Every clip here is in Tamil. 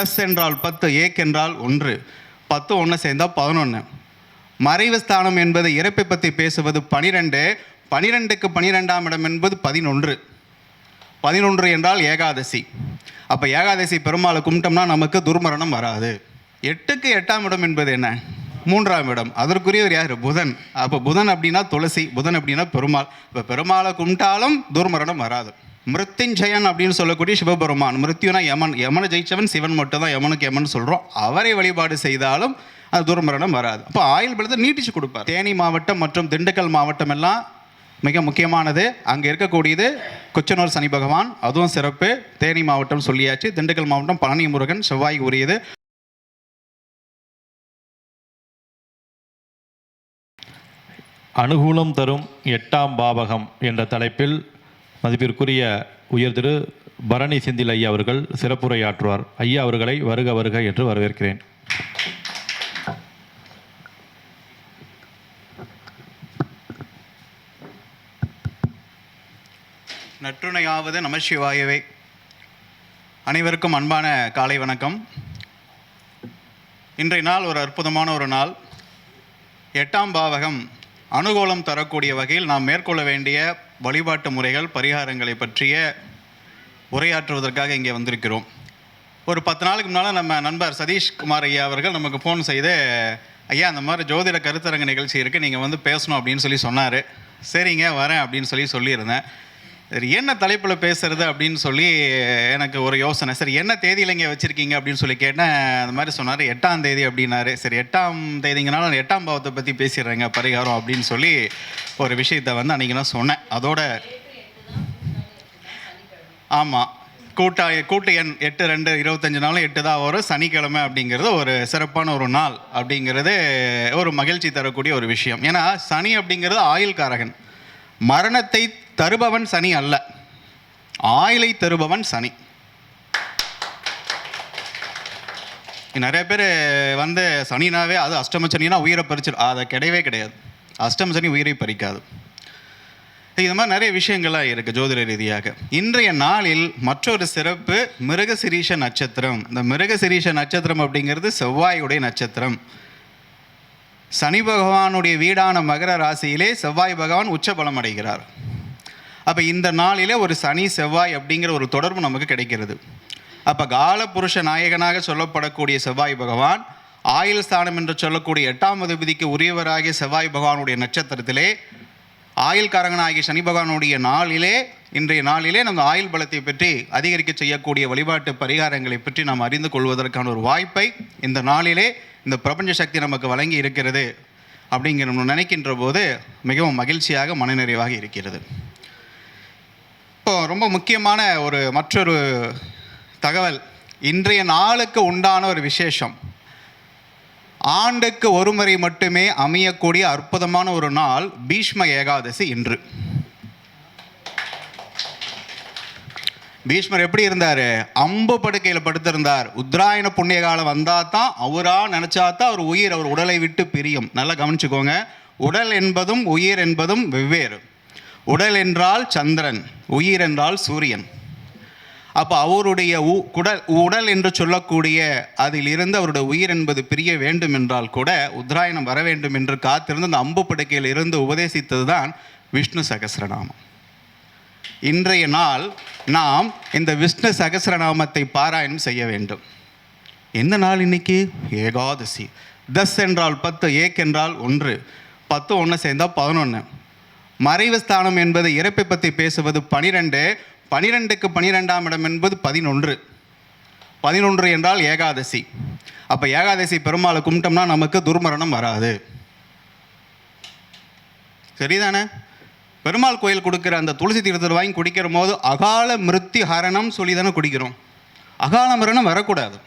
தஸ் என்றால் பத்து ஏக் என்றால் ஒன்று. பத்து ஒன்று சேர்ந்தால் பதினொன்று மறைவு ஸ்தானம் என்பது இறப்பை பற்றி பேசுவது பனிரெண்டு. பனிரெண்டுக்கு பனிரெண்டாம் இடம் என்பது பதினொன்று. பதினொன்று என்றால் ஏகாதசி. அப்போ ஏகாதசி பெருமாளை கும்பிட்டோம்னா நமக்கு துர்மரணம் வராது. எட்டுக்கு எட்டாம் இடம் என்பது என்ன? மூன்றாம் இடம். அதற்குரியவர் யார்? புதன். அப்போ புதன் அப்படின்னா துளசி புதன் அப்படின்னா பெருமாள். இப்போ பெருமாளை கும்பிட்டாலும் துர்மரணம் வராது. மிருத்யுஞ்சயன் அப்படின்னு சொல்லக்கூடிய சிவபெருமான். மிருத்யுனா யமன். யமனை ஜெயிச்சவன் சிவன் மட்டும் தான் யமனுக்கு யமன் சொல்கிறோம் அவரை வழிபாடு செய்தாலும் அது துர்மரணம் வராது. அப்போ ஆயுள் பலத்தை நீட்டிச்சு கொடுப்பார். தேனி மாவட்டம் மற்றும் திண்டுக்கல் மாவட்டம் எல்லாம் மிக முக்கியமானது. அங்கே இருக்கக்கூடியது கொச்சனூர் சனி பகவான். அதுவும் சிறப்பு. தேனி மாவட்டம் சொல்லியாச்சு. திண்டுக்கல் மாவட்டம் பழனி முருகன் செவ்வாய் உரியது அனுகூலம் தரும் எட்டாம் பாவகம் என்ற தலைப்பில் மதிப்பிற்குரிய உயர் திரு பரணி செந்தில் ஐயா அவர்கள் சிறப்புரையாற்றுவார். ஐயா அவர்களை வருக வருக என்று வரவேற்கிறேன். நற்றுணையாவது நமசிவாயவே அனைவருக்கும் அன்பான காலை வணக்கம். இன்றைய நாள் ஒரு அற்புதமான ஒரு நாள். எட்டாம் பாவகம் அனுகூலம் தரக்கூடிய வகையில் நாம் மேற்கொள்ள வேண்டிய வழிபாட்டு முறைகள் பரிகாரங்களை பற்றிய உரையாற்றுவதற்காக இங்கே வந்திருக்கிறோம். ஒரு பத்து நாளுக்கு முன்னால் நம்ம நண்பர் சதீஷ் குமார் ஐயா அவர்கள் நமக்கு ஃபோன் செய்து ஐயா அந்த மாதிரி ஜோதிட கருத்தரங்க நிகழ்ச்சி இருக்குது நீங்கள் வந்து பேசணும் அப்படின்னு சொல்லி சொன்னார். சரிங்க வரேன் அப்படின்னு சொல்லி சொல்லியிருந்தேன். சரி என்ன தலைப்பில் பேசுறது அப்படின்னு சொல்லி எனக்கு ஒரு யோசனை. சரி என்ன தேதியில் இங்கே வச்சுருக்கீங்க அப்படின்னு சொல்லி கேட்டேன். அந்த மாதிரி சொன்னார் எட்டாம் தேதி அப்படின்னாரு. சரி எட்டாம் தேதிங்கனால எட்டாம் பாவத்தை பற்றி பேசிடுறேங்க பரிகாரம் அப்படின்னு சொல்லி ஒரு விஷயத்தை வந்து அன்றைக்கி நான் சொன்னேன். அதோட ஆமாம் கூட்டா கூட்டு எண் எட்டு ரெண்டு இருபத்தஞ்சு நாளும் எட்டு தான் வரும். சனிக்கிழமை அப்படிங்கிறது ஒரு சிறப்பான ஒரு நாள் அப்படிங்கிறது ஒரு மகிழ்ச்சி தரக்கூடிய ஒரு விஷயம். ஏன்னா சனி அப்படிங்கிறது ஆயுள்காரகன். மரணத்தை தருபவன் சனி அல்ல. ஆயிலை தருபவன் சனி. நிறைய பேர் வந்து சனினாவே அது அஷ்டம சனினா உயிரை பறிச்சிடும் அதை கிடையவே கிடையாது. அஷ்டம சனி உயிரை பறிக்காது. இது மாதிரி நிறைய விஷயங்கள்லாம் இருக்குது ஜோதிட ரீதியாக. இன்றைய நாளில் மற்றொரு சிறப்பு மிருகசிரீஷ நட்சத்திரம். இந்த மிருகசிரீஷ நட்சத்திரம் அப்படிங்கிறது செவ்வாயுடைய நட்சத்திரம். சனி பகவானுடைய வீடான மகர ராசியிலே செவ்வாய் பகவான் உச்சபலம் அடைகிறார். அப்போ இந்த நாளிலே ஒரு சனி செவ்வாய் அப்படிங்கிற ஒரு தொடர்பு நமக்கு கிடைக்கிறது. அப்போ கால புருஷ நாயகனாக சொல்லப்படக்கூடிய செவ்வாய் பகவான் ஆயுள் ஸ்தானம் என்று சொல்லக்கூடிய எட்டாம் அதிபதிக்கு உரியவராகிய செவ்வாய் பகவானுடைய நட்சத்திரத்திலே ஆயுள்காரகனாகிய சனி பகவானுடைய நாளிலே இன்றைய நாளிலே நம்ம ஆயுள் பலத்தை பற்றி அதிகரிக்க செய்யக்கூடிய வழிபாட்டு பரிகாரங்களை பற்றி நாம் அறிந்து கொள்வதற்கான ஒரு வாய்ப்பை இந்த நாளிலே இந்த பிரபஞ்ச சக்தி நமக்கு வழங்கி இருக்கிறது அப்படிங்கிற நினைக்கின்ற போது மிகவும் மகிழ்ச்சியாக மனநிறைவாக இருக்கிறது. இப்போ ரொம்ப முக்கியமான ஒரு மற்றொரு தகவல். இன்றைய நாளுக்கு உண்டான ஒரு விசேஷம். ஆண்டுக்கு ஒரு முறை மட்டுமே அமையக்கூடிய அற்புதமான ஒரு நாள் பீஷ்ம ஏகாதசி இன்று. பீஷ்மர் எப்படி இருந்தார்? அம்பு படுக்கையில் படுத்திருந்தார். உத்தராயண புண்ணிய காலம் வந்தால் தான் அவராக நினச்சா தான் அவர் உயிர் அவர் உடலை விட்டு பிரியும். நல்லா கவனிச்சுக்கோங்க. உடல் என்பதும் உயிர் என்பதும் வெவ்வேறு. உடல் என்றால் சந்திரன் உயிர் என்றால் சூரியன். அப்போ அவருடைய உ- குடல் உடல் என்று சொல்லக்கூடிய அதில் இருந்து அவருடைய உயிர் என்பது பிரிய வேண்டும் என்றால் கூட உத்தராயணம் வர வேண்டும் என்று காத்திருந்து அந்த அம்பு படுக்கையில் இருந்து உபதேசித்தது தான் விஷ்ணு சகஸ்ரநாமம் இன்றைய நாள் நாம் இந்த விஷ்ணு சகஸ்ரநாமத்தை பாராயணம் செய்ய வேண்டும். என்ன நாள் இன்னைக்கு? ஏகாதசி. தஸ் என்றால் பத்து ஏக் என்றால் ஒன்று. பத்து ஒன்று சேர்ந்தால் பதினொன்று மறைவு ஸ்தானம் என்பது இறப்பை பற்றி பேசுவது பனிரெண்டு. பனிரெண்டுக்கு பனிரெண்டாம் இடம் என்பது பதினொன்று. பதினொன்று என்றால் ஏகாதசி. அப்போ ஏகாதசி பெருமாளை கும்பிட்டோம்னா நமக்கு துர்மரணம் வராது. சரிதானே? பெருமாள் கோயில் கொடுக்குற அந்த துளசி தீர்த்தத்தை வாங்கி குடிக்கிற போது அகால மிருத்தி ஹரணம் சொல்லி தானே குடிக்கிறோம். அகால மரணம் வரக்கூடாது.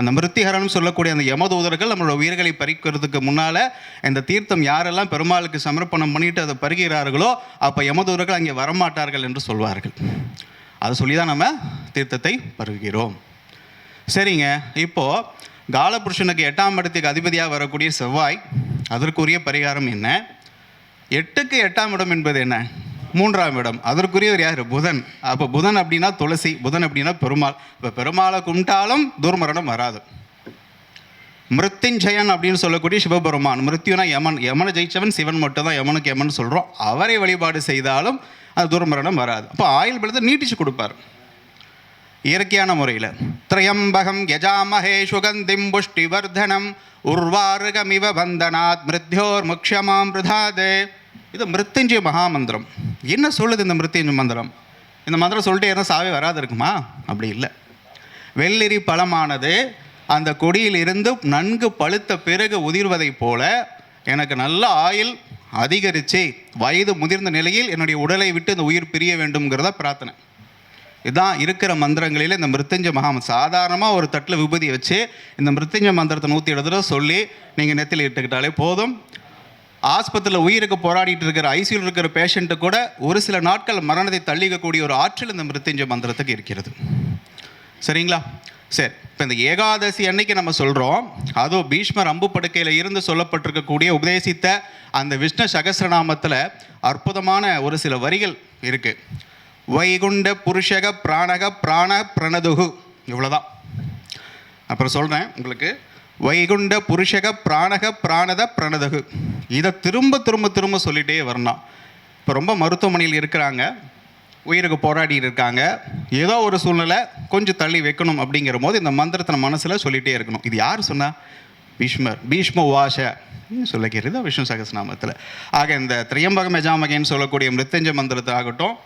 அந்த மிருத்திஹரணம் சொல்லக்கூடிய அந்த யமதூதர்கள் நம்மளோட உயிர்களை பறிக்கிறதுக்கு முன்னால் இந்த தீர்த்தம் யாரெல்லாம் பெருமாளுக்கு சமர்ப்பணம் பண்ணிட்டு அதை பருகிறார்களோ அப்போ யமதூதர்கள் அங்கே வரமாட்டார்கள் என்று சொல்வார்கள். அதை சொல்லி தான் நம்ம தீர்த்தத்தை பருகிறோம். சரிங்க. இப்போது காலபுருஷனுக்கு எட்டாம் இடத்துக்கு அதிபதியாக வரக்கூடிய செவ்வாய் அதற்குரிய பரிகாரம் என்ன? எட்டுக்கு எட்டாம் இடம் என்பது என்ன? மூன்றாம் இடம். அதற்குரியவர் யார்? புதன். அப்போ புதன் அப்படின்னா துளசி புதன் அப்படின்னா பெருமாள். இப்போ பெருமாளை கும்பிட்டாலும் துர்மரணம் வராது. மிருத்யுஞ்சயன் அப்படின்னு சொல்லக்கூடிய சிவபெருமான். மிருத்யுனா யமன். யமனை ஜெயிச்சவன் சிவன் மட்டும் தான் யமனுக்கு யமன் சொல்கிறோம் அவரை வழிபாடு செய்தாலும் அது துர்மரணம் வராது. அப்போ ஆயுள் பலத்தை நீட்டிச்சு கொடுப்பார். இயற்கையான முறையில். திரையம்பகம் யஜாமஹே சுகந்திம் புஷ்டி வர்தனம் உர்வாருகமிவ பந்தனாத் மிருத்யோர் முக்ஷமாம் பிரதாதே. இது மிருத்யுஞ்சய மகாமந்திரம். என்ன சொல்லுது இந்த மிருத்யுஞ்சய மந்திரம்? இந்த மந்திரம் சொல்லிட்டு இருந்தால் சாவே வராது இருக்குமா? அப்படி இல்லை. வெள்ளரி பழமானது அந்த கொடியிலிருந்து நன்கு பழுத்த பிறகு உதிர்வதைப் போல எனக்கு நல்ல ஆயில் அதிகரித்து வயது முதிர்ந்த நிலையில் என்னுடைய உடலை விட்டு இந்த உயிர் பிரிய வேண்டும்ங்கிறத பிரார்த்தனை. இதுதான் இருக்கிற மந்திரங்களில் இந்த மிருத்யுஞ்ச மகாம சாதாரணமாக ஒரு தட்டில் விபூதி வச்சு இந்த மிருத்யுஞ்ச மந்திரத்தை நூற்றி எழுதுற சொல்லி நீங்கள் நெத்தில் இட்டுக்கிட்டாலே போதும். ஆஸ்பத்திரியில் உயிருக்கு போராடிட்டு இருக்கிற ஐசியூவில் இருக்கிற பேஷண்ட்டு கூட ஒரு சில நாட்கள் மரணத்தை தள்ளிக்கக்கூடிய ஒரு ஆற்றல் இந்த மிருத்யுஞ்ச மந்திரத்துக்கு இருக்கிறது. சரிங்களா? சரி இப்போ இந்த ஏகாதசி அன்னைக்கு நம்ம சொல்கிறோம் அதுவும் பீஷ்மர் அம்பு படுக்கையில் இருந்து சொல்லப்பட்டிருக்கக்கூடிய உபதேசித்த அந்த விஷ்ணு சகசிரநாமத்தில் அற்புதமான ஒரு சில வரிகள் இருக்குது வைகுண்ட புருஷக பிராணக பிராண பிரணதுகு. இவ்வளோதான் அப்புறம் சொல்கிறேன் உங்களுக்கு. வைகுண்ட புருஷக பிராணக பிராணத பிரணதகு. இதை திரும்ப திரும்ப திரும்ப சொல்லிகிட்டே வரணும். இப்போ ரொம்ப மருத்துவமனையில் இருக்கிறாங்க. உயிருக்கு போராடிட்டு இருக்காங்க. ஏதோ ஒரு சூழ்நிலை கொஞ்சம் தள்ளி வைக்கணும் அப்படிங்கிற போது இந்த மந்திரத்தை மனசில் சொல்லிகிட்டே இருக்கணும். இது யார் சொன்னா? பீஷ்மர் பீஷ்ம வாஷ சொல்லிக்கிறது? விஷ்ணு சகசநாமத்தில் ஆக இந்த திரியம்பகம் மெஜாமகைன்னு சொல்லக்கூடிய மிருத்தஞ்ச மந்திரத்தை ஆகட்டும்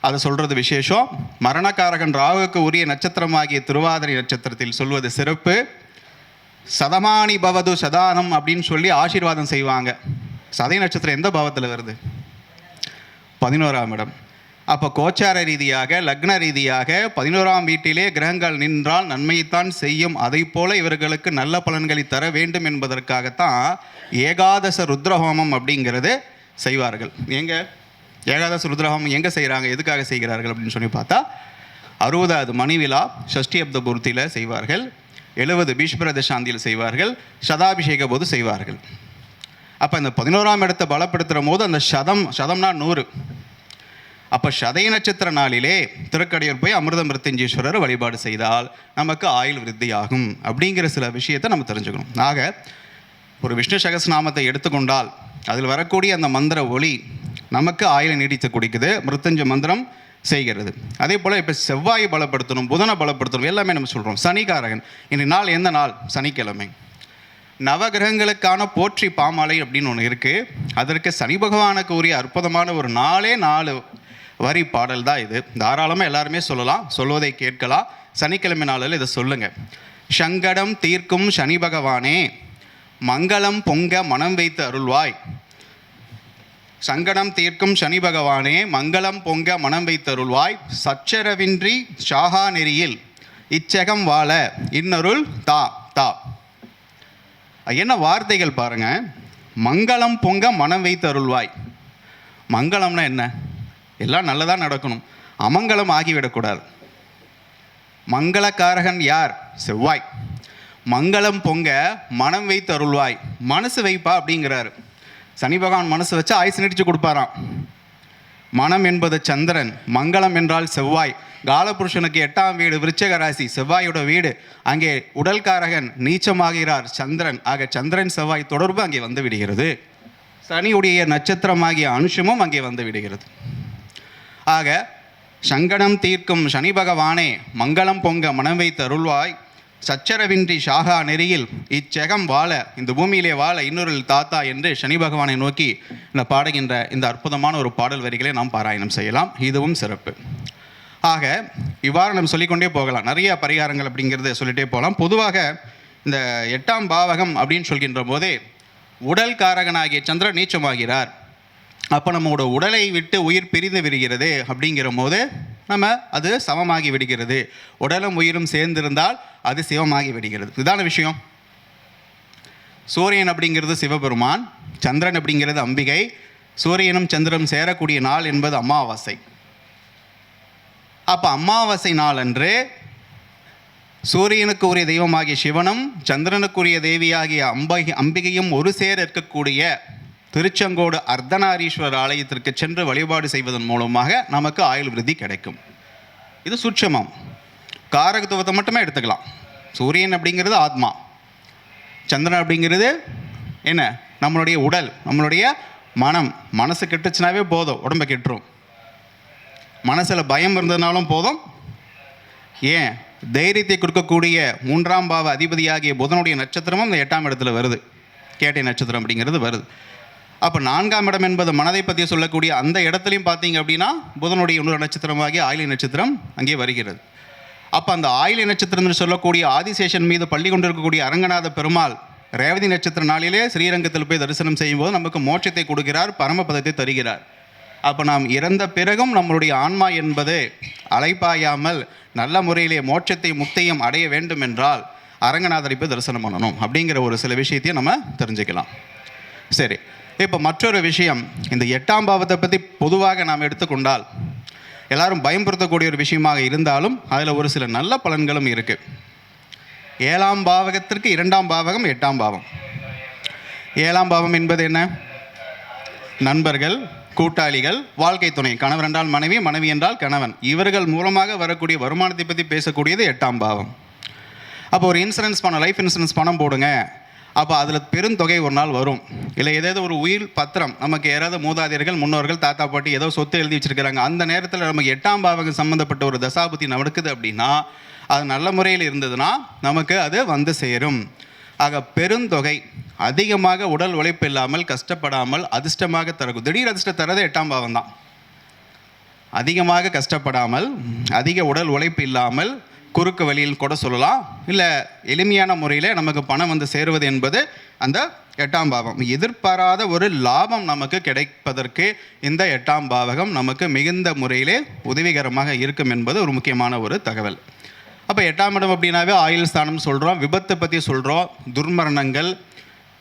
அதை சொல்கிறது விசேஷம். மரணக்காரகன் ராகுக்கு உரிய நட்சத்திரமாகிய திருவாதிரை நட்சத்திரத்தில் சொல்வது சிறப்பு. சதமானி பவது சதானம் அப்படின்னு சொல்லி ஆசீர்வாதம் செய்வாங்க. சதய நட்சத்திரம் எந்த பாவத்தில் வருது? பதினோராம் இடம். அப்போ கோச்சார ரீதியாக லக்ன ரீதியாக பதினோராம் வீட்டிலே கிரகங்கள் நின்றால் நன்மையைத்தான் செய்யும். அதை போல இவர்களுக்கு நல்ல பலன்களை தர வேண்டும் என்பதற்காகத்தான் ஏகாதச ருத்ரஹோமம் அப்படிங்கிறது செய்வார்கள். எங்கே? ஏகாதச ருத்ரஹோமம் எங்கே செய்கிறாங்க எதுக்காக செய்கிறார்கள் அப்படின்னு சொல்லி பார்த்தா அறுபதாவது மணிவிழா ஷஷ்டி அப்த பூர்த்தியில் செய்வார்கள். எழுபது பீஷ்மரத செய்வார்கள் சதாபிஷேக போது செய்வார்கள். அப்போ இந்த பதினோராம் இடத்தை பலப்படுத்துகிற போது அந்த சதம் சதம்னா நூறு. அப்போ சதய நட்சத்திர நாளிலே திருக்கடையூர் போய் அமிர்த மிருத்தஞ்சீஸ்வரர் வழிபாடு செய்தால் நமக்கு ஆயுள் விருத்தியாகும் அப்படிங்கிற சில விஷயத்தை நம்ம தெரிஞ்சுக்கணும். ஆக ஒரு விஷ்ணு சகசநாமத்தை எடுத்துக்கொண்டால் அதில் வரக்கூடிய அந்த மந்திர ஒளி நமக்கு ஆயுளை நீடித்து குடிக்குது. மிருத்தஞ்ச மந்திரம் செய்கிறது. அதே போல் இப்போ செவ்வாயை பலப்படுத்தணும் புதனை பலப்படுத்தணும் எல்லாமே நம்ம சொல்கிறோம் சனிகாரகன் இன்றைய நாள் எந்த நாள்? சனிக்கிழமை. நவகிரகங்களுக்கான போற்றி பாமாலை அப்படின்னு ஒன்று இருக்குது அதற்கு சனி பகவானுக்கு உரிய அற்புதமான ஒரு நாளே நாலு வரி பாடல் தான் இது. தாராளமாக எல்லாருமே சொல்லலாம். சொல்வதை கேட்கலாம். சனிக்கிழமை நாளில் இதை சொல்லுங்கள் சங்கடம் தீர்க்கும் சனி பகவானே மங்களம் பொங்க மனம் வைத்து அருள்வாய். சங்கடம் தீர்க்கும் சனி பகவானே மங்களம் பொங்க மனம் வைத்தருள்வாய். சச்சரவின்றி ஷாகா நெறியில் இச்சகம் வாழ இன்னருள் தா தா. என்ன வார்த்தைகள் பாருங்க. மங்களம் பொங்க மனம் வைத்தருள்வாய். மங்களம்னா என்ன? எல்லாம் நல்லதாக நடக்கணும். அமங்கலம் ஆகிவிடக்கூடாது. மங்களக்காரகன் யார்? செவ்வாய். மங்களம் பொங்க மனம் வைத்து அருள்வாய் மனசு வைப்பா அப்படிங்கிறாரு. சனி பகவான் மனசு வச்சு ஆயுசு நீடிச்சு கொடுப்பாராம். மனம் என்பது சந்திரன் மங்களம் என்றால் செவ்வாய். காலபுருஷனுக்கு எட்டாம் வீடு விருச்சக ராசி செவ்வாயோட வீடு. அங்கே உடல்காரகன் நீச்சமாகிறார் சந்திரன். ஆக சந்திரன் செவ்வாய் தொடர்பு அங்கே வந்து விடுகிறது. சனியுடைய நட்சத்திரமாகிய அனுஷமும் அங்கே வந்து விடுகிறது. ஆக சங்கடம் தீர்க்கும் சனி பகவானே மங்களம் பொங்க மனம் வைத்து அருள்வாய். சச்சரவின்றி ஷாகா நெறியில் இச்செகம் வாழ இந்த பூமியிலே வாழ இன்னொரு தாத்தா என்று சனி பகவானை நோக்கி இந்த பாடுகின்ற இந்த அற்புதமான ஒரு பாடல் வரிகளை நாம் பாராயணம் செய்யலாம். இதுவும் சிறப்பு. ஆக இவ்வாறு நம்ம சொல்லிக்கொண்டே போகலாம். நிறைய பரிகாரங்கள் அப்படிங்கிறத சொல்லிட்டே போகலாம். பொதுவாக இந்த எட்டாம் பாவகம் அப்படின்னு சொல்கின்ற போதே உடல் காரகனாகிய சந்திரன் நீச்சமாகிறார். அப்போ நம்மளோட உடலை விட்டு உயிர் பிரிந்து விரிகிறது அப்படிங்கிற போது நம்ம அது சமமாகி விடுகிறது. உடலும் உயிரும் சேர்ந்திருந்தால் அது சிவமாகி விடுகிறது. இதுதான விஷயம். சூரியன் அப்படிங்கிறது சிவபெருமான் சந்திரன் அப்படிங்கிறது அம்பிகை சூரியனும் சந்திரனும் சேரக்கூடிய நாள் என்பது அமாவாசை. அப்போ அமாவாசை நாள் அன்று சூரியனுக்கு உரிய தெய்வமாகிய சிவனும் சந்திரனுக்குரிய தேவியாகிய அம்பகி அம்பிகையும் ஒரு சேர இருக்கக்கூடிய திருச்செங்கோடு அர்த்தநாரீஸ்வரர் ஆலயத்திற்கு சென்று வழிபாடு செய்வதன் மூலமாக நமக்கு ஆயுள் விருதி கிடைக்கும். இது சுட்சமம். காரகத்துவத்தை மட்டுமே எடுத்துக்கலாம். சூரியன் அப்படிங்கிறது ஆத்மா. சந்திரன் அப்படிங்கிறது என்ன? நம்மளுடைய உடல் நம்மளுடைய மனம். மனசு கெட்டுச்சுனாவே போதும் உடம்பை கெட்டுரும். மனசில் பயம் இருந்ததுனாலும் போதும். ஏன்? தைரியத்தை கொடுக்கக்கூடிய மூன்றாம் பாவ அதிபதியாகிய புதனுடைய நட்சத்திரமும் இந்த எட்டாம் இடத்துல வருது. கேட்டை நட்சத்திரம் அப்படிங்கிறது வருது. அப்போ நான்காம் இடம் என்பது மனதை பற்றி சொல்லக்கூடிய அந்த இடத்துலையும் பார்த்தீங்க அப்படின்னா புதனுடைய இன்னொரு நட்சத்திரமாகிய ஆயிலி நட்சத்திரம் அங்கே வருகிறது. அப்போ அந்த ஆயிலி நட்சத்திரம் என்று சொல்லக்கூடிய ஆதிசேஷன் மீது பள்ளி கொண்டிருக்கக்கூடிய அரங்கநாத பெருமாள் ரேவதி நட்சத்திர நாளிலே ஸ்ரீரங்கத்தில் போய் தரிசனம் செய்யும்போது நமக்கு மோட்சத்தை கொடுக்கிறார் பரமபதத்தை தருகிறார். அப்போ நாம் இறந்த பிறகும் நம்மளுடைய ஆன்மா என்பது அலைப்பாயாமல் நல்ல முறையிலே மோட்சத்தை முக்தையும் அடைய வேண்டும் என்றால் அரங்கநாதரை போய் தரிசனம் பண்ணணும் அப்படிங்கிற ஒரு சில விஷயத்தையும் நம்ம தெரிஞ்சுக்கலாம். சரி இப்போ மற்றொரு விஷயம். இந்த எட்டாம் பாவத்தை பற்றி பொதுவாக நாம் எடுத்துக்கொண்டால் எல்லாரும் பயன்படுத்தக்கூடிய ஒரு விஷயமாக இருந்தாலும் அதில் ஒரு சில நல்ல பலன்களும் இருக்குது ஏழாம் பாவகத்திற்கு இரண்டாம் பாவகம் எட்டாம் பாவம். ஏழாம் பாவம் என்பது என்ன? நண்பர்கள் கூட்டாளிகள் வாழ்க்கை துணை கணவன் என்றால் மனைவி மனைவி என்றால் கணவன். இவர்கள் மூலமாக வரக்கூடிய வருமானத்தை பற்றி பேசக்கூடியது எட்டாம் பாவம். அப்போ ஒரு இன்சூரன்ஸ் பணம் லைஃப் இன்சூரன்ஸ் பணம் போடுங்க. அப்போ அதில் பெருந்தொகை ஒரு நாள் வரும். இல்லை ஏதாவது ஒரு உயிர் பத்திரம் நமக்கு யாராவது மூதாதையர்கள் முன்னோர்கள் தாத்தா பாட்டி ஏதோ சொத்து எழுதி வச்சிருக்கிறாங்க. அந்த நேரத்தில் நமக்கு எட்டாம் பாவகம் சம்மந்தப்பட்ட ஒரு தசாபுத்தி நடக்குது அப்படின்னா அது நல்ல முறையில் இருந்ததுன்னா நமக்கு அது வந்து சேரும். ஆக பெருந்தொகை அதிகமாக உடல் உழைப்பு இல்லாமல் கஷ்டப்படாமல் அதிர்ஷ்டமாக தரக்கும் திடீர் அதிர்ஷ்டம் தரது எட்டாம் பாவம் தான். அதிகமாக கஷ்டப்படாமல் அதிக உடல் உழைப்பு இல்லாமல் குறுக்கு வழியில் கூட சொல்லலாம். இல்லை எளிமையான முறையில் நமக்கு பணம் வந்து சேருவது என்பது அந்த எட்டாம் பாவம். எதிர்பாராத ஒரு லாபம் நமக்கு கிடைப்பதற்கு இந்த எட்டாம் பாவகம் நமக்கு மிகுந்த முறையிலே உதவிகரமாக இருக்கும் என்பது ஒரு முக்கியமான ஒரு தகவல். அப்போ எட்டாம் இடம் அப்படின்னாவே ஆயுள் ஸ்தானம் சொல்கிறோம் விபத்தை பற்றி சொல்கிறோம் துர்மரணங்கள்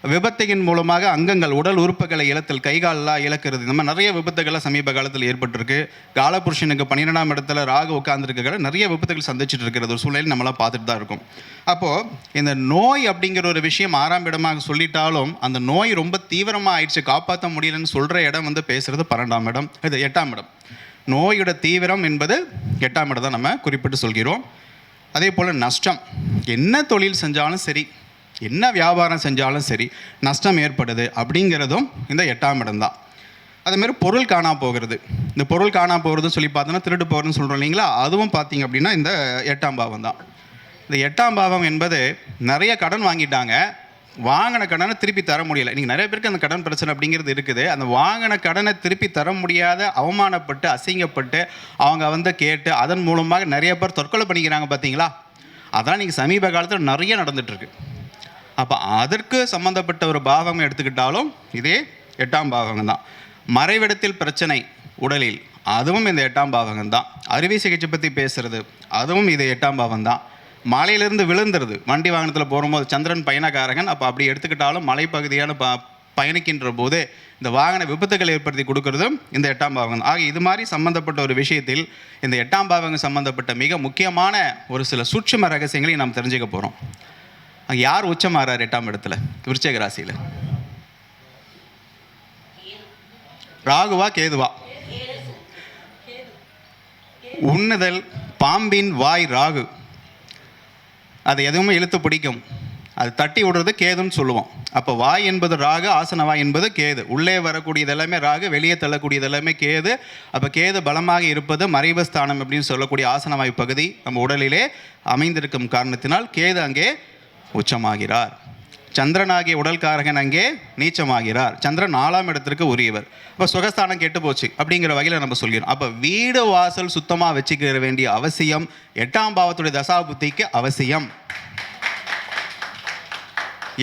விபத்தையின் மூலமாக அங்கங்கள் உடல் உறுப்புகளை இழத்தல் கை காலெல்லாம் இழக்கிறது. இந்த மாதிரி நிறைய விபத்துகளை சமீப காலத்தில் ஏற்பட்டிருக்கு. காலபுருஷனுக்கு பன்னிரெண்டாம் இடத்துல ராகு உட்கார்ந்துருக்கிற நிறைய விபத்துகள் சந்திச்சுட்டு இருக்கிறது. ஒரு சூழ்நிலை நம்மளாம் பார்த்துட்டு தான் இருக்கும். அப்போது இந்த நோய் அப்படிங்கிற ஒரு விஷயம் ஆறாம் இடமாக சொல்லிட்டாலும் அந்த நோய் ரொம்ப தீவிரமாக ஆயிடுச்சு காப்பாற்ற முடியலன்னு சொல்கிற இடம் வந்து பேசுகிறது பன்னெண்டாம் இடம் இது எட்டாம் இடம். நோயோட தீவிரம் என்பது எட்டாம் இடம் தான் நம்ம குறிப்பிட்டு சொல்கிறோம். அதே போல் நஷ்டம். என்ன தொழில் செஞ்சாலும் சரி என்ன வியாபாரம் செஞ்சாலும் சரி நஷ்டம் ஏற்படுது அப்படிங்கிறதும் இந்த எட்டாம் இடம் தான். அதேமாரி பொருள் காணா போகிறது. இந்த பொருள் காணா போகிறதுன்னு சொல்லி பார்த்தோன்னா திருட்டு போகிறதுன்னு சொல்கிறோம் இல்லைங்களா? அதுவும் பார்த்தீங்க அப்படின்னா இந்த எட்டாம் பாவம் தான். இந்த எட்டாம் பாவம் என்பது நிறைய கடன் வாங்கிட்டாங்க. வாங்கின கடனை திருப்பி தர முடியலை. நீங்கள் நிறைய பேருக்கு அந்த கடன் பிரச்சனை அப்படிங்கிறது இருக்குது. அந்த வாங்கின கடனை திருப்பி தர முடியாத அவமானப்பட்டு அசிங்கப்பட்டு அவங்க வந்து கேட்டு அதன் மூலமாக நிறைய பேர் தற்கொலை பண்ணிக்கிறாங்க பார்த்தீங்களா? அதான் நீங்கள் சமீப காலத்தில் நிறைய நடந்துகிட்ருக்கு அப்போ அதற்கு சம்மந்தப்பட்ட ஒரு பாகம் எடுத்துக்கிட்டாலும் இதே எட்டாம் பாவகம் தான் மறைவிடத்தில் பிரச்சனை உடலில் அதுவும் இந்த எட்டாம் பாவகம் தான் அறுவை சிகிச்சை பற்றி பேசுறது அதுவும் இது எட்டாம் பாகம் தான் மலையிலிருந்து விழுந்துருது. வண்டி வாகனத்தில் போகும்போது சந்திரன் பயணக்காரகன் அப்போ அப்படி எடுத்துக்கிட்டாலும் மலைப்பகுதியான ப பயணிக்கின்ற போது இந்த வாகன விபத்துகள் ஏற்படுத்தி கொடுக்கறதும் இந்த எட்டாம் பாவகம் ஆக இது மாதிரி சம்பந்தப்பட்ட ஒரு விஷயத்தில் இந்த எட்டாம் பாவகம் சம்பந்தப்பட்ட மிக முக்கியமான ஒரு சில சூட்சும ரகசியங்களை நாம் தெரிஞ்சுக்க போகிறோம் அங்கே யார் உச்சமாகறார் எட்டாம் இடத்துல? விருச்சக ராசியில்? ராகுவா கேதுவா? உண்ணுதல் பாம்பின் வாய் ராகு. அது எதுவுமே இழுத்து பிடிக்கும். அது தட்டி விடுறது கேதுன்னு சொல்லுவோம். அப்போ வாய் என்பது ராகு ஆசன வாய் என்பது கேது. உள்ளே வரக்கூடியது எல்லாமே ராகு வெளியே தள்ளக்கூடியது எல்லாமே கேது. அப்போ கேது பலமாக இருப்பது மறைவு ஸ்தானம் அப்படின்னு சொல்லக்கூடிய ஆசன வாய் பகுதி நம்ம உடலிலே அமைந்திருக்கும் காரணத்தினால் கேது அங்கே உச்சமாகிறார். சந்திரனாகிய உடல்காரகன் அங்கே நீச்சமாகிறார். சந்திரன் நாலாம் இடத்திற்கு உரியவர். இப்போ சுகஸ்தானம் கெட்டு போச்சு. அப்படிங்கிற வகையில் நம்ம சொல்கிறோம் அப்போ வீடு வாசல் சுத்தமாக வச்சுக்கிற வேண்டிய அவசியம் எட்டாம் பாவத்துடைய தசாபுத்திக்கு அவசியம்.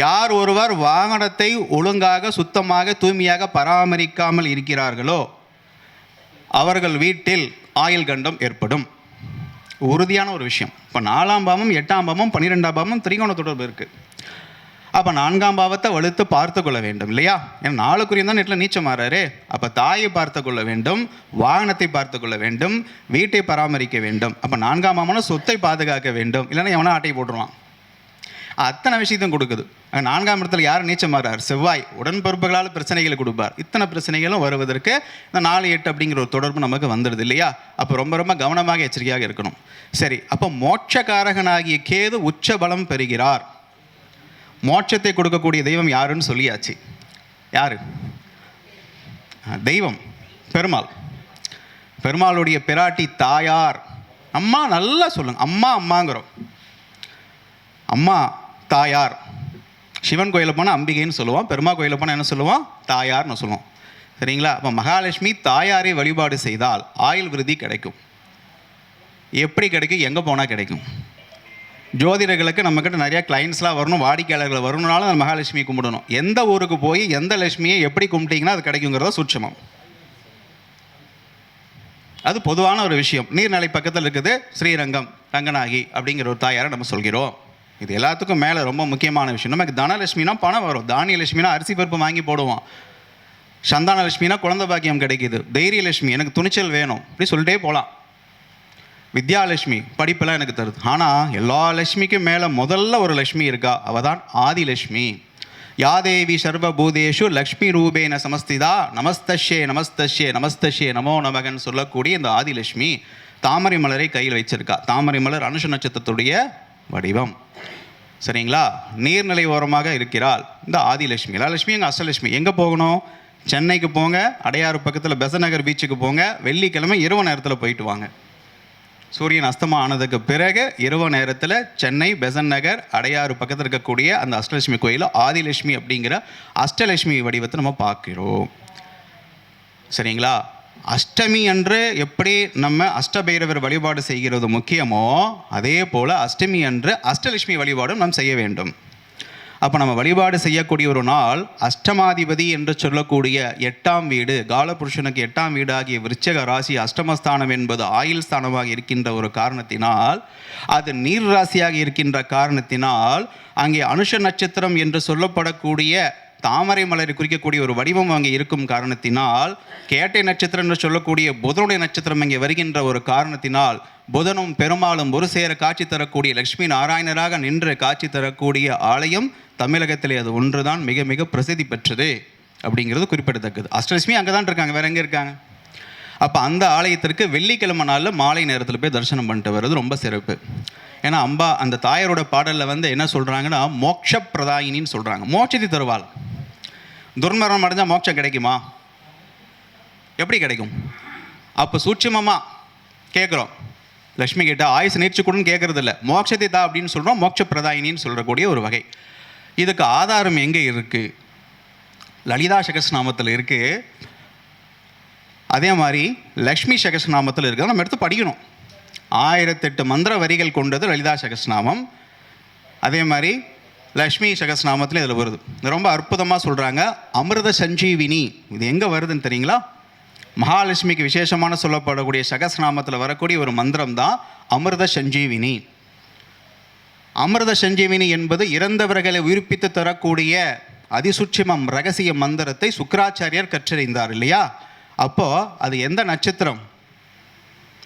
யார் ஒருவர் வாகனத்தை ஒழுங்காக சுத்தமாக தூய்மையாக பராமரிக்காமல் இருக்கிறார்களோ அவர்கள் வீட்டில் ஆயுள் கண்டம் ஏற்படும். உறுதியான ஒரு விஷயம். இப்போ நாலாம் பாவம் எட்டாம் பாவம் பன்னிரெண்டாம் பாவம் திரிகோண தொடர்பு இருக்குது அப்போ நான்காம் பாவத்தை வலுத்து பார்த்து கொள்ள வேண்டும் இல்லையா? ஏன்னா நாளுக்குரிய தான் நெட்டில் நீச்சம் மாறாரு அப்போ தாயை பார்த்து கொள்ள வேண்டும் வாகனத்தை பார்த்து கொள்ள வேண்டும் வீட்டை பராமரிக்க வேண்டும். அப்போ நான்காம் பாவம்னா சொத்தை பாதுகாக்க வேண்டும். இல்லைன்னா எவனா ஆட்டை போட்டுருவான். அத்தனை விஷயத்தையும் கொடுக்குது. அங்கே நான்காம் இடத்துல யார் நீச்சம் செவ்வாய். உடன்பொறுப்புகளால் பிரச்சனைகளை கொடுப்பார். இத்தனை பிரச்சனைகளும் வருவதற்கு இந்த நாலு எட்டு அப்படிங்கிற ஒரு தொடர்பு நமக்கு வந்துடுது இல்லையா? அப்போ ரொம்ப ரொம்ப கவனமாக எச்சரிக்கையாக இருக்கணும். சரி அப்போ மோட்சக்காரகனாகிய கேது உச்ச பலம் பெறுகிறார். மோட்சத்தை கொடுக்கக்கூடிய தெய்வம் யாருன்னு சொல்லியாச்சு. யார்? தெய்வம். பெருமாள். பெருமாளுடைய பிராட்டி தாயார். அம்மா நல்லா சொல்லுங்க. அம்மா அம்மாங்கிறோம். அம்மா தாயார். சிவன் கோயிலில் போனால் அம்பிகைன்னு சொல்லுவோம். பெருமா கோயிலில் போனால் என்ன சொல்லுவோம்? தாயார்னு சொல்லுவோம். சரிங்களா? அப்போ மகாலட்சுமி தாயாரை வழிபாடு செய்தால் ஆயுள் விருதி கிடைக்கும். எப்படி கிடைக்கும்? எங்கே போனால் கிடைக்கும்? ஜோதிடர்களுக்கு நம்மக்கிட்ட நிறைய கிளைண்ட்ஸ்லாம் வரணும் வாடிக்கையாளர்கள் வரணுனாலும் அந்த மகாலட்சுமி கும்பிடணும். எந்த ஊருக்கு போய் எந்த லட்சுமியை எப்படி கும்பிட்டீங்கன்னா அது கிடைக்குங்கிறத சூட்சமம். அது பொதுவான ஒரு விஷயம். நீர்நிலை பக்கத்தில் இருக்குது ஸ்ரீரங்கம் ரங்கநாகி அப்படிங்கிற ஒரு தாயாரை நம்ம சொல்கிறோம். இது எல்லாத்துக்கும் மேலே ரொம்ப முக்கியமான விஷயம். நமக்கு தனலட்சுமினா பணம் வரும். தானியலட்சுமினா அரிசி பருப்பு வாங்கி போடுவோம் சந்தானலட்சுமினா குழந்த பாக்கியம் கிடைக்குது. தைரியலட்சுமி எனக்கு துணிச்சல் வேணும். இப்படி சொல்லிட்டே போகலாம் வித்யாலட்சுமி படிப்பெல்லாம் எனக்கு தருது. ஆனால் எல்லா லட்சுமிக்கும் மேலே முதல்ல ஒரு லட்சுமி இருக்கா? அவள் தான் ஆதிலட்சுமி. யாதேவி சர்வபூதேஷு லக்ஷ்மி ரூபேன சமஸ்திதா நமஸ்தஷ்யே நமஸ்தஷ்யே நமஸ்தஷ்யே நமோ நமகன் சொல்லக்கூடிய இந்த ஆதிலட்சுமி தாமரை மலரை கையில் வச்சிருக்கா. தாமரை மலர் அனுஷ நட்சத்திரத்துடைய வடிவம். சரிங்களா? நீர்நிலை ஓரமாக இருக்கிறாள். இந்த ஆதிலட்சுமி. லட்சுமி எங்கள் அஷ்டலட்சுமி. எங்கே போகணும்? சென்னைக்கு போங்க. அடையாறு பக்கத்தில் பெசநகர் பீச்சுக்கு போங்க. வெள்ளிக்கிழமை இரவு நேரத்தில் போயிட்டு வாங்க. சூரியன் அஸ்தமம் ஆனதுக்கு பிறகு இரவு நேரத்தில் சென்னை பெசன் நகர் அடையாறு பக்கத்தில் இருக்கக்கூடிய அந்த அஷ்டலட்சுமி கோயிலில் ஆதிலட்சுமி அப்படிங்கிற அஷ்டலட்சுமி வடிவத்தை நம்ம பார்க்கிறோம். சரிங்களா? அஷ்டமி அன்று எப்படி நம்ம அஷ்டபைரவர் வழிபாடு செய்கிறது முக்கியமோ அதே போல் அஷ்டமி அன்று அஷ்டலட்சுமி வழிபாடும் நாம் செய்ய வேண்டும். அப்போ நம்ம வழிபாடு செய்யக்கூடிய ஒரு நாள் அஷ்டமாதிபதி என்று சொல்லக்கூடிய எட்டாம் வீடு காலபுருஷனுக்கு எட்டாம் வீடு ஆகிய விருச்சக ராசி அஷ்டமஸ்தானம் என்பது ஆயுள் ஸ்தானமாக இருக்கின்ற ஒரு காரணத்தினால் அது நீர் ராசியாக இருக்கின்ற காரணத்தினால் அங்கே அனுஷ நட்சத்திரம் என்று சொல்லப்படக்கூடிய தாமரை மலரை குறிக்கக்கூடிய ஒரு வடிவம் அங்கே இருக்கும் காரணத்தினால் கேட்டை நட்சத்திரம் என்று சொல்லக்கூடிய புதனுடைய நட்சத்திரம் அங்கே வருகின்ற ஒரு காரணத்தினால் புதனும் பெருமாளும் ஒரு சேர காட்சி தரக்கூடிய லக்ஷ்மி நாராயணராக நின்று காட்சி தரக்கூடிய ஆலயம் தமிழகத்திலே அது ஒன்றுதான் மிக மிக பிரசித்தி பெற்றது அப்படிங்கிறது குறிப்பிடத்தக்கது. அஷ்டலட்சுமி அங்கே தான் இருக்காங்க வேற எங்கே இருக்காங்க? அப்போ அந்த ஆலயத்திற்கு வெள்ளிக்கிழமை நாளில் மாலை நேரத்தில் போய் தரிசனம் பண்ணிட்டு வர்றது ரொம்ப சிறப்பு. ஏன்னா அம்பா அந்த தாயாரோட பாடலில் வந்து என்ன சொல்கிறாங்கன்னா மோட்ச பிரதாயினின்னு சொல்கிறாங்க மோட்சத்தை தருவாள். துர்மரணம் அடைஞ்சால் மோட்சம் கிடைக்குமா? எப்படி கிடைக்கும்? அப்போ சூட்சமமாக கேட்குறோம் லக்ஷ்மி கிட்ட ஆயுசு நீர்ச்சி கூடன்னு கேட்கறது இல்லை மோட்சத்தை தா அப்படின்னு சொல்கிறோம் மோட்ச பிரதாயினின்னு சொல்கிறக்கூடிய ஒரு வகை. இதுக்கு ஆதாரம் எங்கே இருக்குது லலிதா சகஸ்நாமத்தில் இருக்குது அதே மாதிரி லக்ஷ்மி சகஸ்நாமத்தில் இருக்குது நம்ம எடுத்து படிக்கணும். ஆயிரத்தெட்டு மந்திர வரிகள் கொண்டது லலிதா சகஸ்நாமம் அதே மாதிரி லக்ஷ்மி சகஸ்நாமத்தில் இதில் வருது. ரொம்ப அற்புதமாக சொல்கிறாங்க அமிர்த சஞ்சீவினி. இது எங்கே வருதுன்னு தெரியுங்களா? மகாலட்சுமிக்கு விசேஷமான சொல்லப்படக்கூடிய சகஸ்நாமத்தில் வரக்கூடிய ஒரு மந்திரம் தான் அமிர்த சஞ்சீவினி. அமிர்த சஞ்சீவினி என்பது இறந்தவர்களை உயிர்ப்பித்து தரக்கூடிய அதிசுட்சிமம் ரகசிய மந்திரத்தை சுக்கராச்சாரியர் கற்றறிந்தார் இல்லையா? அப்போது அது எந்த நட்சத்திரம்?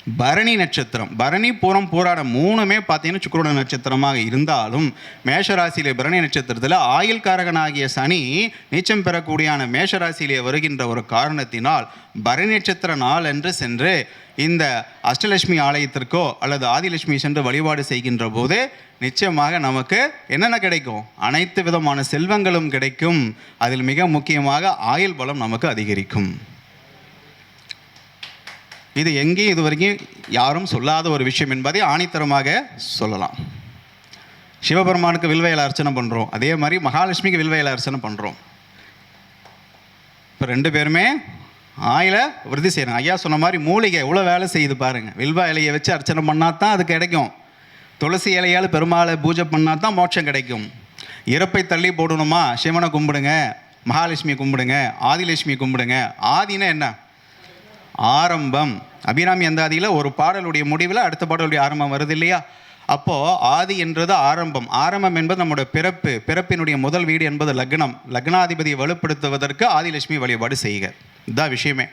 பரணி நட்சத்திரம். பரணி பூரம் போராட மூணுமே பார்த்தீங்கன்னா சுக்கரோட நட்சத்திரமாக இருந்தாலும் மேஷராசியிலே பரணி நட்சத்திரத்தில் ஆயுள்காரகனாகிய சனி நீச்சம் பெறக்கூடியான மேஷராசியிலே வருகின்ற ஒரு காரணத்தினால் பரணி நட்சத்திர நாள் என்று சென்று இந்த அஷ்டலட்சுமி ஆலயத்திற்கோ அல்லது ஆதிலட்சுமி சென்று வழிபாடு செய்கின்ற போது நிச்சயமாக நமக்கு என்னென்ன கிடைக்கும்? அனைத்து விதமான செல்வங்களும் கிடைக்கும். அதில் மிக முக்கியமாக ஆயுள் பலம் நமக்கு அதிகரிக்கும். இது எங்கேயும் இது வரைக்கும் யாரும் சொல்லாத ஒரு விஷயம் என்பதை ஆணித்தரமாக சொல்லலாம். சிவபெருமானுக்கு வில்வையில் அர்ச்சனை பண்ணுறோம் அதே மாதிரி மகாலட்சுமிக்கு வில்வையில் அர்ச்சனை பண்ணுறோம் இப்போ ரெண்டு பேருமே ஆயில உறுதி செய்கிறாங்க ஐயா சொன்ன மாதிரி மூலிகை எவ்வளோ வேலை செய்யுது பாருங்கள் வில்வ இலையை வச்சு அர்ச்சனை பண்ணால் தான் அது கிடைக்கும். துளசி இலையால் பெருமாளை பூஜை பண்ணால் தான் மோட்சம் கிடைக்கும். இறப்பை தள்ளி போடணுமா? சிவனை கும்பிடுங்க. மகாலட்சுமியை கும்பிடுங்க. ஆதிலட்சுமியை கும்பிடுங்க. ஆதினா என்ன? ஆரம்பம். அபிராமி அந்தாதியில் ஒரு பாடலுடைய முடிவில் அடுத்த பாடலுடைய ஆரம்பம் வருது இல்லையா? அப்போது ஆதி என்றது ஆரம்பம். ஆரம்பம் என்பது நம்முடைய பிறப்பு. பிறப்பினுடைய முதல் வீடு என்பது லக்னம். லக்னாதிபதியை வலுப்படுத்துவதற்கு ஆதிலட்சுமி வழிபாடு செய்க. இதுதான் விஷயமே.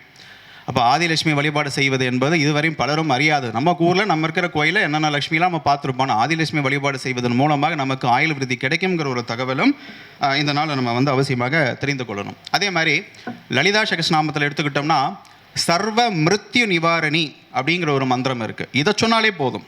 அப்போ ஆதிலட்சுமி வழிபாடு செய்வது என்பது இதுவரையும் பலரும் அறியாது. நம்ம ஊரில் நம்ம இருக்கிற கோயிலில் என்னென்ன லட்சுமிலாம் நம்ம பார்த்துருப்போம். ஆதிலட்சுமி வழிபாடு செய்வதன் மூலமாக நமக்கு ஆயுள் விருத்தி கிடைக்குங்கிற ஒரு தகவலும் இந்த நாள் நம்ம வந்து அவசியமாக தெரிந்து கொள்ளணும். அதே மாதிரி லலிதா சகஸ்நாமத்தில் எடுத்துக்கிட்டோம்னா சர்வ மிருத்யு நிவாரணி அப்படிங்கிற ஒரு மந்திரம் இருக்குது இதை சொன்னாலே போதும்.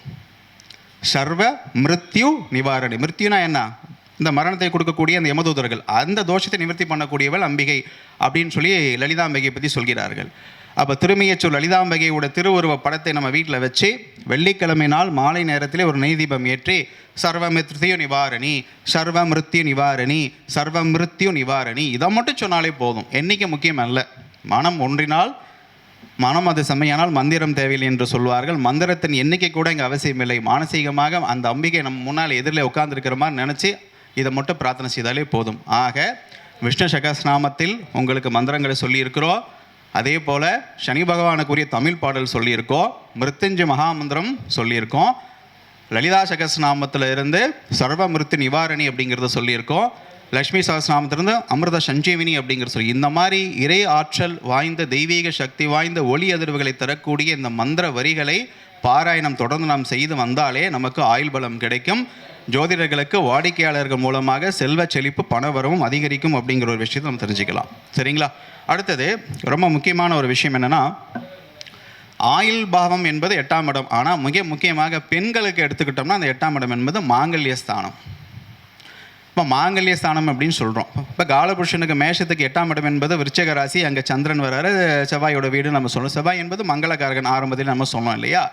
சர்வ மிருத்யு நிவாரணி. மிருத்யுனா என்ன? இந்த மரணத்தை கொடுக்கக்கூடிய அந்த யமதூதர்கள் அந்த தோஷத்தை நிவர்த்தி பண்ணக்கூடியவள் அம்பிகை அப்படின்னு சொல்லி லலிதாம்பிகை பற்றி சொல்கிறார்கள். அப்போ திருமையச்சூர் லலிதாம்பிகையோட திருவுருவ படத்தை நம்ம வீட்டில் வச்சு வெள்ளிக்கிழமை நாள் மாலை நேரத்தில் ஒரு நெய் தீபம் ஏற்றி சர்வ மிருத்யு நிவாரணி சர்வ மிருத்யு நிவாரணி சர்வ மிருத்யு நிவாரணி. இதை மட்டும் சொன்னாலே போதும். என்றைக்கு முக்கியம் அல்ல. மனம் ஒன்றினால் மனம் அது செம்மையானால் மந்திரம் தேவையில்லை என்று சொல்வார்கள். மந்திரத்தின் எண்ணிக்கை கூட இங்கே அவசியமில்லை. மானசீகமாக அந்த அம்பிகை நம்ம முன்னால் எதிரில் உட்கார்ந்திருக்கிற மாதிரி நினச்சி இதை மட்டும் பிரார்த்தனை செய்தாலே போதும். ஆக விஷ்ணு சகஸ்நாமத்தில் உங்களுக்கு மந்திரங்களை சொல்லியிருக்கிறோம். அதே போல் சனி பகவானுக்குரிய தமிழ் பாடல் சொல்லியிருக்கோம். மிருத்துஞ்சு மகாமந்திரம் சொல்லியிருக்கோம். லலிதா சகஸ்நாமத்தில் இருந்து சர்வ மிருத்து நிவாரணி அப்படிங்கிறத சொல்லியிருக்கோம். லக்ஷ்மி சாஸ்திரநாமத்திலிருந்து அமிர்த சஞ்சீவினி அப்படிங்கிற சொல்லி இந்த மாதிரி இறை ஆற்றல் வாய்ந்த தெய்வீக சக்தி வாய்ந்த ஒளி அதிர்வுகளை தரக்கூடிய இந்த மந்திர வரிகளை பாராயணம் தொடர்ந்து நாம் செய்து வந்தாலே நமக்கு ஆயுள் பலம் கிடைக்கும். ஜோதிடர்களுக்கு வாடிக்கையாளர்கள் மூலமாக செல்வ செழிப்பு பணவரவும் அதிகரிக்கும் அப்படிங்கிற ஒரு விஷயத்தை நம்ம தெரிஞ்சுக்கலாம். சரிங்களா? அடுத்தது ரொம்ப முக்கியமான ஒரு விஷயம் என்னென்னா ஆயுள் பாவம் என்பது எட்டாம் இடம். ஆனால் மிக முக்கியமாக பெண்களுக்கு எடுத்துக்கிட்டோம்னா அந்த எட்டாம் இடம் என்பது மாங்கல்ய ஸ்தானம் இப்போ மாங்கல்ய ஸ்தானம் அப்படின்னு சொல்கிறோம் இப்போ காலபுருஷனுக்கு மேஷத்துக்கு எட்டாம் இடம் என்பது விருச்சக ராசி அங்கே சந்திரன் வராரு செவ்வாயோட வீடு நம்ம சொல்கிறோம் செவ்வாய் என்பது மங்களகாரகன் ஆரம்பத்தில் நம்ம சொன்னோம் இல்லையா?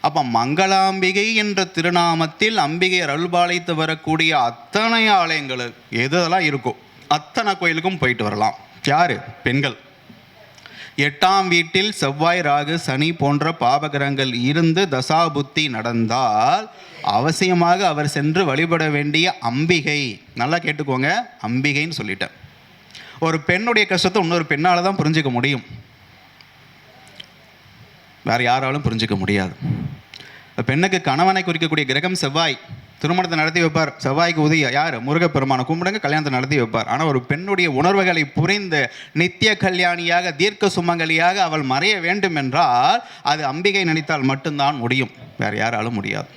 அப்போ மங்களாம்பிகை என்ற திருநாமத்தில் அம்பிகை அருள்பாலித்து வரக்கூடிய அத்தனை ஆலயங்கள் எதெல்லாம் இருக்கோ அத்தனை கோயிலுக்கும் போயிட்டு வரலாம். யார்? பெண்கள். எட்டாம் வீட்டில் செவ்வாய் ராகு சனி போன்ற பாபகிரகங்கள் இருந்து தசாபுத்தி நடந்தால் அவசியமாக அவர் சென்று வழிபட வேண்டிய அம்பிகை. நல்லா கேட்டுக்கோங்க அம்பிகைன்னு சொல்லிட்டேன். ஒரு பெண்ணுடைய கஷ்டத்தை இன்னொரு பெண்ணால் தான் புரிஞ்சிக்க முடியும். வேறு யாராலும் புரிஞ்சிக்க முடியாது. பெண்ணுக்கு கணவனை குறிக்கக்கூடிய கிரகம் செவ்வாய். திருமணத்தை நடத்தி வைப்பார். செவ்வாய்க்கு உதவி யார்? முருகப்பெருமானை கும்பிடுங்க கல்யாணத்தை நடத்தி வைப்பார். ஆனால் ஒரு பெண்ணுடைய உணர்வுகளை புரிந்து நித்திய கல்யாணியாக தீர்க்க சுமங்கலியாக அவள் மறைய வேண்டும் என்றால் அது அம்பிகை நினைத்தால் மட்டும்தான் முடியும். வேறு யாராலும் முடியாது.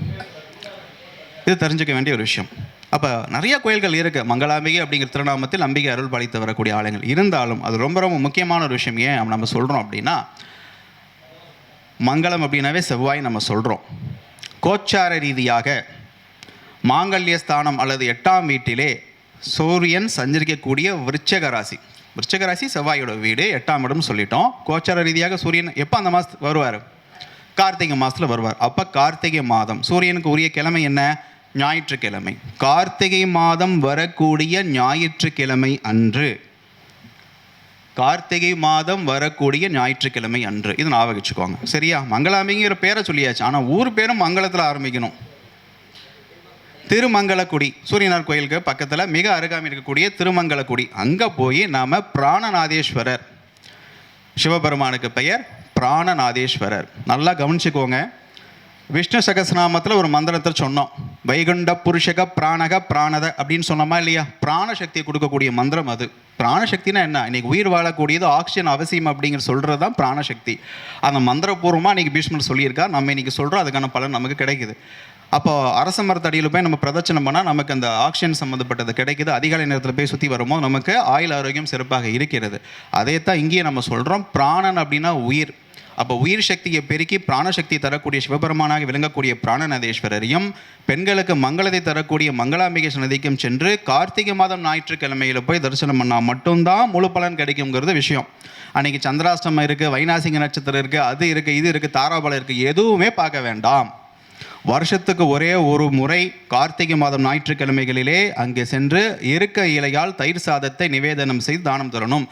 இது தெரிஞ்சுக்க வேண்டிய ஒரு விஷயம். அப்போ நிறைய கோயில்கள் இருக்குது மங்களாம்பிகை அப்படிங்கிற திருநாமத்தில் அம்பிகை அருள் பாலித்து வரக்கூடிய ஆலயங்கள். இருந்தாலும் அது ரொம்ப ரொம்ப முக்கியமான ஒரு விஷயம். ஏன் நம்ம சொல்கிறோம் அப்படின்னா மங்களம் அப்படின்னாவே செவ்வாய் நம்ம சொல்கிறோம் கோச்சார ரீதியாக மாங்கல்ய ஸ்தானம் அல்லது எட்டாம் வீட்டிலே சூரியன் சஞ்சரிக்கக்கூடிய விருச்சக ராசி விருச்சக ராசி செவ்வாயோட வீடு எட்டாம் இடம் சொல்லிட்டோம். கோச்சார ரீதியாக சூரியன் எப்போ அந்த மாதத்துக்கு வருவார்? கார்த்திகை மாதத்தில் வருவார். அப்போ கார்த்திகை மாதம். சூரியனுக்கு உரிய கிழமை என்ன? ஞாயிற்றுக்கிழமை. கார்த்திகை மாதம் வரக்கூடிய ஞாயிற்றுக்கிழமை அன்று. கார்த்திகை மாதம் வரக்கூடிய ஞாயிற்றுக்கிழமை அன்று. இது ஞாபகம் வச்சுக்கோங்க. சரியா? மங்களாம்பிங்கிற பேரை சொல்லியாச்சு. ஆனால் ஊர் பேரும் மங்களத்தில் ஆரம்பிக்கணும். திருமங்கலக்குடி. சூரியனார் கோயிலுக்கு பக்கத்தில் மிக அருகாமை இருக்கக்கூடிய திருமங்கலக்குடி. அங்கே போய் நாம் பிராணநாதேஸ்வரர். சிவபெருமானுக்கு பெயர் பிராணநாதேஸ்வரர். நல்லா கவனிச்சுக்கோங்க. விஷ்ணு சகசநாமத்தில் ஒரு மந்திரத்தை சொன்னோம். வைகுண்ட புருஷக பிராணக பிராணத அப்படின்னு சொன்னோமா இல்லையா? பிராணசக்தியை கொடுக்கக்கூடிய மந்திரம் அது. பிராணசக்தினா என்ன? இன்னைக்கு உயிர் வாழக்கூடியது ஆக்சிஜன் அவசியம் அப்படிங்கிற சொல்கிறது தான் பிராணசக்தி. அந்த மந்திரபூர்வமாக இன்றைக்கி பீஷ்மர் சொல்லியிருக்கா. நம்ம இன்றைக்கி சொல்கிறோம் அதுக்கான பலன் நமக்கு கிடைக்குது. அப்போ அரச மரத்தடியில் போய் நம்ம பிரதட்சணம் பண்ணால் நமக்கு அந்த ஆக்சிஜன் சம்மந்தப்பட்டது கிடைக்குது. அதிகாலை நேரத்தில் போய் சுற்றி வரும்போது நமக்கு ஆயுள் ஆரோக்கியம் சிறப்பாக இருக்கிறது. அதே தான் இங்கேயே நம்ம சொல்கிறோம் பிராணன் அப்படின்னா உயிர். அப்போ உயிர் சக்தியை பெருக்கி பிராணசக்தி தரக்கூடிய சிவபெருமானாக விளங்கக்கூடிய பிராணநாதேஸ்வரரையும் பெண்களுக்கு மங்களத்தை தரக்கூடிய மங்களாம்பிகை சன்னதிக்கும் சென்று கார்த்திகை மாதம் ஞாயிற்றுக்கிழமையில் போய் தரிசனம் பண்ணால் மட்டும்தான் முழு பலன் கிடைக்குங்கிறது விஷயம். அன்னைக்கு சந்திராஷ்டமம் இருக்குது வைநாசிங்க நட்சத்திரம் இருக்குது அது இருக்குது இது இருக்குது தாராபலம் இருக்குது எதுவுமே பார்க்க வேண்டாம். வருஷத்துக்கு ஒரே ஒரு முறை கார்த்திகை மாதம் ஞாயிற்றுக்கிழமைகளிலே அங்கே சென்று இருக்க இலையால் தயிர் சாதத்தை நிவேதனம் செய்து தானம் தரணும்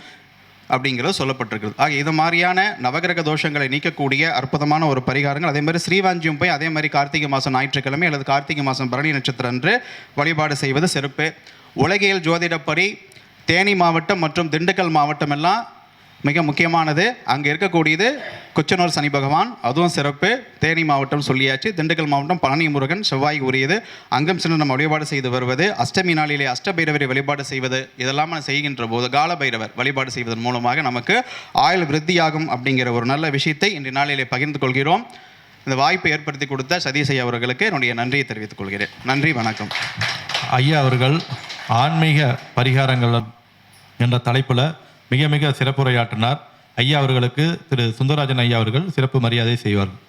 அப்படிங்கிறது சொல்லப்பட்டிருக்கிறது. ஆக இது மாதிரியான நவகிரக தோஷங்களை நீக்கக்கூடிய அற்புதமான ஒரு பரிகாரங்கள். அதே மாதிரி ஸ்ரீவாஞ்சியும் போய் அதே மாதிரி கார்த்திகை மாதம் ஞாயிற்றுக்கிழமை அல்லது கார்த்திகை மாதம் பரணி நட்சத்திரம் அன்று வழிபாடு செய்வது சிறப்பு. உலகியல் ஜோதிடப்படி தேனி மாவட்டம் மற்றும் திண்டுக்கல் மாவட்டம் எல்லாம் மிக முக்கியமானது. அங்கே இருக்கக்கூடியது கொச்சனூர் சனி பகவான். அதுவும் சிறப்பு. தேனி மாவட்டம் சொல்லியாச்சு. திண்டுக்கல் மாவட்டம் பழனி முருகன் செவ்வாய் உரியது. அங்கம் சென்று நம்ம வழிபாடு செய்து வருவது. அஷ்டமி நாளிலே அஷ்டபைரவரை வழிபாடு செய்வது. இதெல்லாம் நம்ம செய்கின்ற போது கால பைரவர் வழிபாடு செய்வதன் மூலமாக நமக்கு ஆயுள் விருத்தியாகும் அப்படிங்கிற ஒரு நல்ல விஷயத்தை இன்றைய நாளிலே பகிர்ந்து கொள்கிறோம். இந்த வாய்ப்பை ஏற்படுத்தி கொடுத்த சதீசை அவர்களுக்கு என்னுடைய நன்றியை தெரிவித்துக் கொள்கிறேன். நன்றி வணக்கம். ஐயா அவர்கள் ஆன்மீக பரிகாரங்கள் என்ற தலைப்பில் மிக மிக சிறப்புரையாற்றினார். ஐயா அவர்களுக்கு திரு சுந்தரராஜன் ஐயா அவர்கள் சிறப்பு மரியாதை செய்வார்கள்.